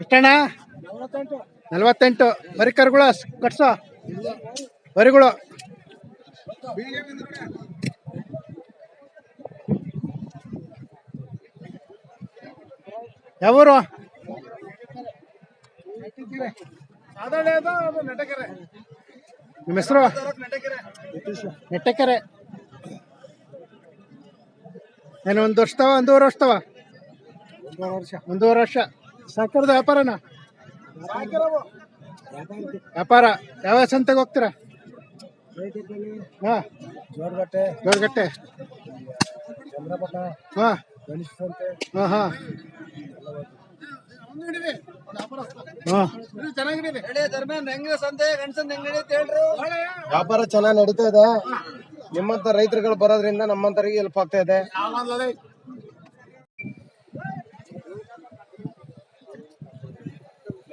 ಎಷ್ಟಣ್ಣ? ನಲವತ್ತೆಂಟು. ಬರೀ ಕರುಗಳ ಕಟ್ಸೋ. ಬರಿಗಳು. ಯಾವೂರು? ನಿಮ್ಮ ಹೆಸರು? ನೆಟ್ಟಕೆರೆ. ಏನು ಒಂದು ವರ್ಷದವ ಒಂದೂವರೆ ವರ್ಷದವ? ಒಂದೂವರೆ ವರ್ಷ. ಒಂದೂವರೆ ವರ್ಷ. ಸಾಕರದ ವ್ಯಾಪಾರನ? ವ್ಯಾಪಾರ. ಯಾವ ಸಂತೆಗೆ ಹೋಗ್ತೀರಾ? ಹಾ. ಜೋರ್ಗಟ್ಟೆ. ಜೋರ್ಗಟ್ಟೆ. ಚಂದ್ರಪಟ್ಟಣ ಹಾ. ಗಣೇಶ ಸಂತೆ. ಹಾ ಹಾ. ವ್ಯಾಪಾರ ಚೆನ್ನಾಗಿ ನಡೀತಾ ಇದೆ. ನಿಮ್ಮಂತ ರೈತರುಗಳು ಬರೋದ್ರಿಂದ ನಮ್ಮಂತರಿಗೆ ಹೆಲ್ಪ್ ಆಗ್ತಾ ಇದೆ.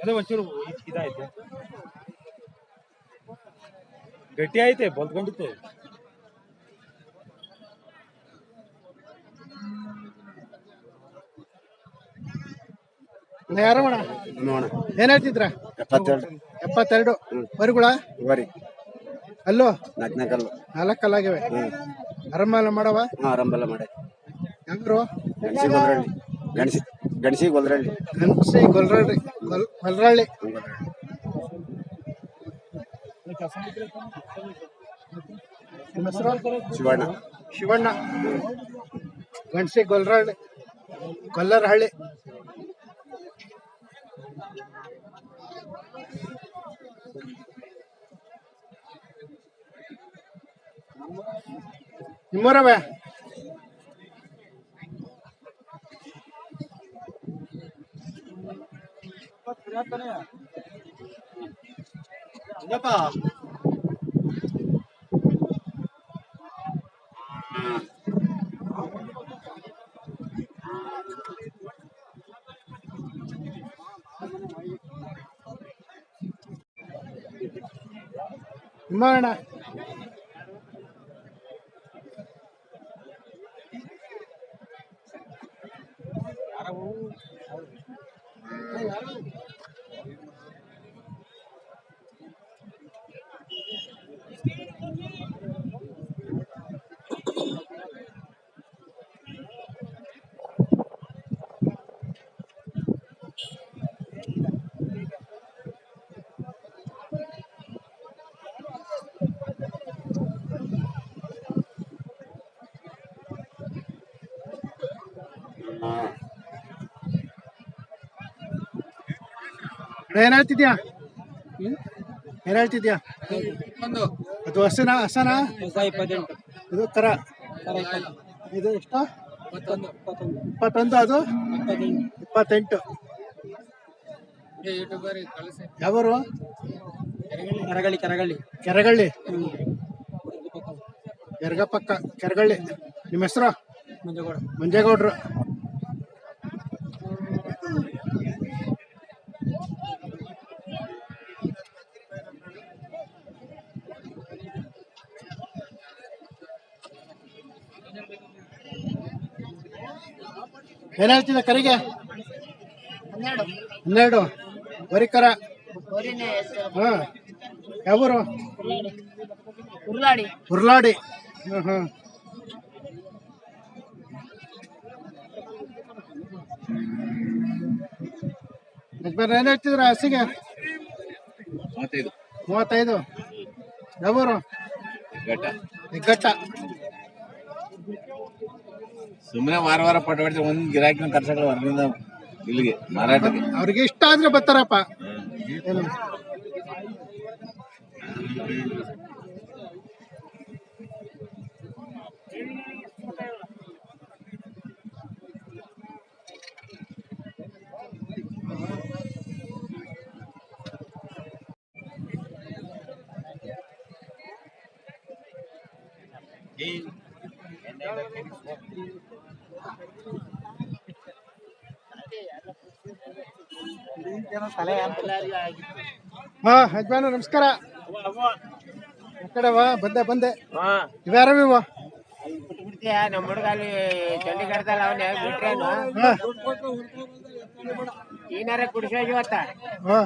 ಅದೇ ಒಂಚೂರು ಇದಾಯ್ತೆ. ಗಟ್ಟಿ ಐತೆ ಬಲ್ತ್ಕೊಂಡಿತ್ತೆ ಯಾರು ಮಾಡ ಏನ್ ಹೇಳ್ತಿದ್ರ? ಎಪ್ಪತ್ತೆರಡು. ಎಪ್ಪತ್ತೆರಡು. ಬರಿಗುಳ? ಬರಿ. ಅಲ್ಲೋ? ನಾಲ್ಕಲ್ಲು ನಾಲ್ಕಲ್ಲಾಗಿವೆ ಆರಂಭ ಮಾಡವ? ಹಾಂ ಆರಂಭೆಲ್ಲ ಮಾಡಿ. ಯಾವ್ರು ಗಣಸಿ ಗೊಲ್ರಳ್ಳಿ ಗಣಸಿ ಗಣಸಿ ಗೊಲ್ರಳ್ಳಿ ಗಣಸಿ ಗೊಲ್ರಳ್ಳಿ ಹೆಸರು? ಶಿವಣ್ಣ. ಶಿವಣ್ಣ. ಗಣಸಿ ಗೊಲ್ರಳ್ಳಿ ಕೊಲ್ಲರಹಳ್ಳಿ ನಿಮ್ಮೂರವೇ ったね。やっぱ、Murder. ಯಾರು ಏನ್ ಹೇಳ್ತಿದ್ಯಾ? ಏನ್ ಹೇಳ್ತಿದ್ಯಾ? ಅದು ಹಸನ ಹಸನ? ಇದು ಕರ ಇದು ಎಷ್ಟು? ಇಪ್ಪತ್ತೊಂದು. ಅದು? ಇಪ್ಪತ್ತೆಂಟು. ಯಾವರು? ಕೆರಗಳ್ಳಿ. ಕೆರಗಳ್ಳಿ ಕೆರಗಳ್ಳಿ. ಎರ್ಗ ಪಕ್ಕ. ಕೆರಗಳ್ಳಿ. ನಿಮ್ಮ ಹೆಸರು? ಮಂಜೇಗೌಡ. ಮಂಜೇಗೌಡ್ರು. ಏನ್ ಹೇಳ್ತಿದ್ದ ಕರಿಗೆ? ಹನ್ನೆರಡು. ವರಿಕರ? ಕರ ಹಾ. ಯಾವೂರು? ಹುರ್ಲಾಡಿ ಉರ್ಲಾಡಿ. ಹ್ಮ್ ಹ್ಮ್ ಏನ್ ಹೇಳ್ತಿದ್ರ ಹಸಿಗೆ? ಮೂವತ್ತೈದು. ಮೂವತ್ತೈದು. ಯಾವೂರು? ಹೆಗ್ಗಟ್ಟ. ಸುಮ್ಮನೆ ವಾರ ವಾರ ಪಟ್ಟ ಹೊಡಿತಾರೆ ಒಂದ್ ಗಿರಾಕಿನ ಕರ್ಸಕ್ಕೆ ಹೊರಗಿಂದ ಇಲ್ಲಿಗೆ ಮಾರಾಟಕ್ಕೆ. ಅವ್ರಿಗೆ ಇಷ್ಟ ಆದ್ರೆ ಬರ್ತಾರಪ್ಪ. ಏನು ಹಾ ಯಜಮಾನ ನಮಸ್ಕಾರ. ಕಡೆವಾ ಬಂದೆ ಬಂದೆ. ಇವ್ಯಾರವ ಇವ ನಮ್ಮ ಹುಡುಗ ಅಲ್ಲಿ ಚಂಡೀಗಢದಲ್ಲಿ ಅವನೇ ಬಿಟ್ರೇನು? ಹಾ ಏನಾರ ಕುಡಿಸೋ ಇವತ್ತ? ಹಾ.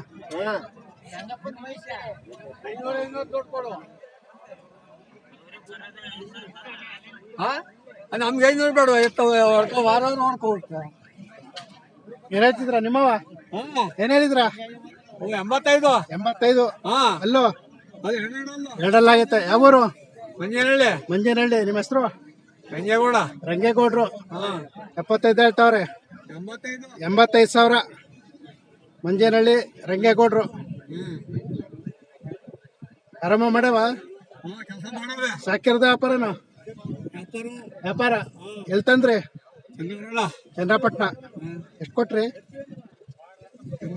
ನಮ್ಗೆ ಐನೂರು ಬೇಡ ಎತ್ತ ವಾರ ನೋಡ್ಕೊಳ್ತ ಏನಾಯ್ತಿದ್ರ ನಿಮ್ಮವ ಏನ್ ಹೇಳಿದ್ರ? ಎಂಬತ್ತೈದು. ಎಂಬತ್ತೈದು. ಹಾ. ಅಲ್ಲೋ? ಎರಡಲ್ಲಾಗತ್ತೆ ಯಾವೂರು ಮಂಜೇನಹಳ್ಳಿ ಮಂಜನಹಳ್ಳಿ ನಿಮ್ಮ ಹೆಸರು? ರಂಗೇಗೌಡ ರಂಗೇಗೌಡ್ರು ಹಾ. ಎಪ್ಪತ್ತೈದು ಹೇಳ್ತಾವ್ರೆ. ಎಂಬತ್ತೈದು. ಸಾವಿರ. ಮಂಜೇನಹಳ್ಳಿ ರಂಗೇಗೌಡ್ರು. ಆರಾಮ ಮಾಡವ? ಹಾ ಕೆಲಸ ಮಾಡವೆ ಸಾಕಿರದ ವ್ಯಾಪಾರ? ಎತ್ತರು ವ್ಯಾಪಾರ ಎಲ್ ತಂದ್ರಿ? ಚಂದ್ರಪಟ್ಟಣ. ಎಷ್ಟು ಕೊಟ್ರಿ?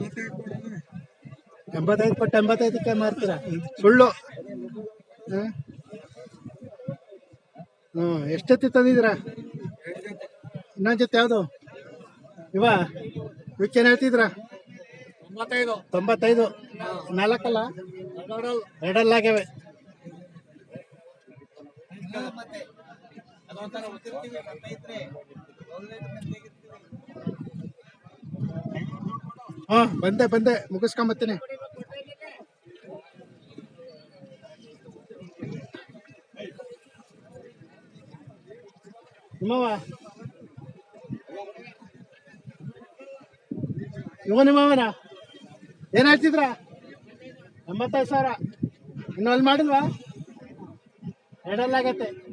ಎಂಬತ್ತೈದು ಪಟ್ಟು ಎಂಬತ್ತೈದು ಕೊಟ್ಟು ಎಂಬತ್ತೈದಕ್ಕೆ ಮಾರ್ತೀರಾ? ಸುಳ್ಳು. ಹ್ಮ್ ಹ್ಮ್ ಎಷ್ಟೊತ್ತಿ ತಂದಿದ್ದೀರಾ? ಇನ್ನೊಂದ್ ಜೊತೆ ಯಾವುದು? ಇವ ಇವಕ್ಕೇನು ಹೇಳ್ತಿದ್ರ ತೊಂಬತ್ತೈದು. ನಾಲ್ಕಲ್ಲ? ಎರಡಲ್ಲಾಗ್ಯವೆ. ಹಾ, ಬಂದೆ ಬಂದೆ. ಮುಗಿಸ್ಕೊಂಬತ್ತೀನಿ. ನಿಮ್ಮವ ಇವ ನಿಮ್ಮವನ ಏನ್ ಹೇಳ್ತಿದ್ರ? ಎಂಬತ್ತೈದು ಸಾವಿರ. ಇನ್ನು ಅಲ್ಲಿ ಮಾಡಿಲ್ವಾ? ಎರಡಲ್ಲಾಗತ್ತೆ.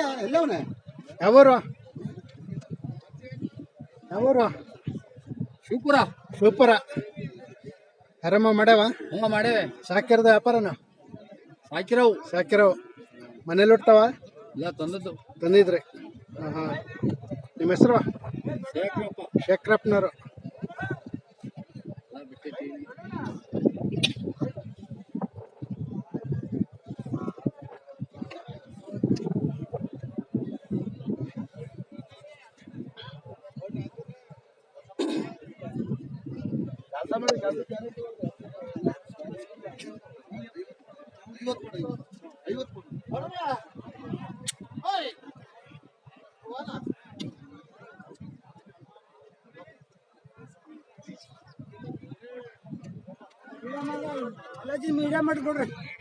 ಯಾವೂರು? ಯಾವೂರು? ಶಿವಪುರ? ಶಿವಪುರ. ಆರಾಮ ಮಾಡ್ಯಾವ? ಹ್ಞೂ ಮಾಡೇವೆ ಸಾಕಿರದ ವ್ಯಾಪಾರನ? ಸಾಕಿರವು. ಸಾಕಿರವು. ಮನೇಲಿ ಹುಟ್ಟವ? ಇಲ್ಲ ತಂದದ್ದು. ತಂದಿದ್ರಿ. ಹಾಂ ಹಾಂ. ನಿಮ್ಮ ಹೆಸರು? ಶೇಖರಪ್ಪನವರು.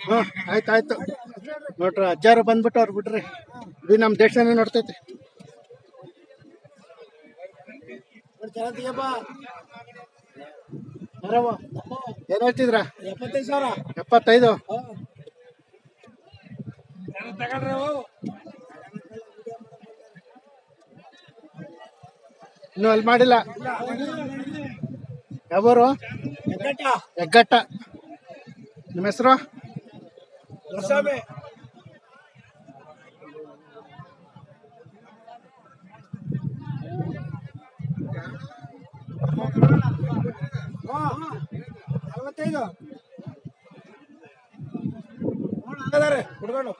ಹಾಂ ಆಯ್ತು ಆಯ್ತು. ನೋಡ್ರಿ ಅಜ್ಜಾರು ಬಂದ್ಬಿಟ್ಟು ಅವ್ರು ಬಿಡ್ರಿ. ಇದು ನಮ್ಮ ದೇಶನೇ ನೋಡ್ತೈತಿ? ಏನ್ ಹೇಳ್ತಿದ್ರ? ಎಪ್ಪತ್ತೈದು ಸಾವಿರ. ಎಪ್ಪತ್ತೈದು? ಇನ್ನು ಅಲ್ಲಿ ಮಾಡಿಲ್ಲ ಯಾವರು ಹೆಗ್ಗಟ್ಟ ನಿಮ್ಮ ಹೆಸರು ನಲವತ್ತೈದು ಹುಡ್ಕೊಂಡು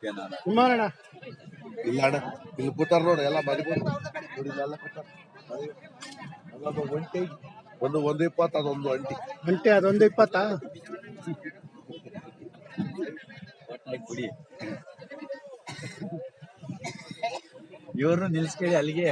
ಕೇಳಿದೆ ಇಲ್ಲ ಅಣ್ಣ ಇಲ್ಲಿ ಕೂತಾರ ನೋಡಿ ಎಲ್ಲ ಮರಿಬೋದು. ನೋಡಿ ಕೂತಾರ. ಅಲ್ಲೊಂದು ಒಂಟಿ ಒಂದು ಒಂದು ಇಪ್ಪತ್ತು ಅದೊಂದು ಒಂಟಿ ಗಂಟೆ ಅದೊಂದು ಇಪ್ಪತ್ತಾ? ಇವ್ರನ್ನ ನಿಲ್ಸ್ಕೊಳ್ಳಿ ಅಲ್ಲಿಗೆ.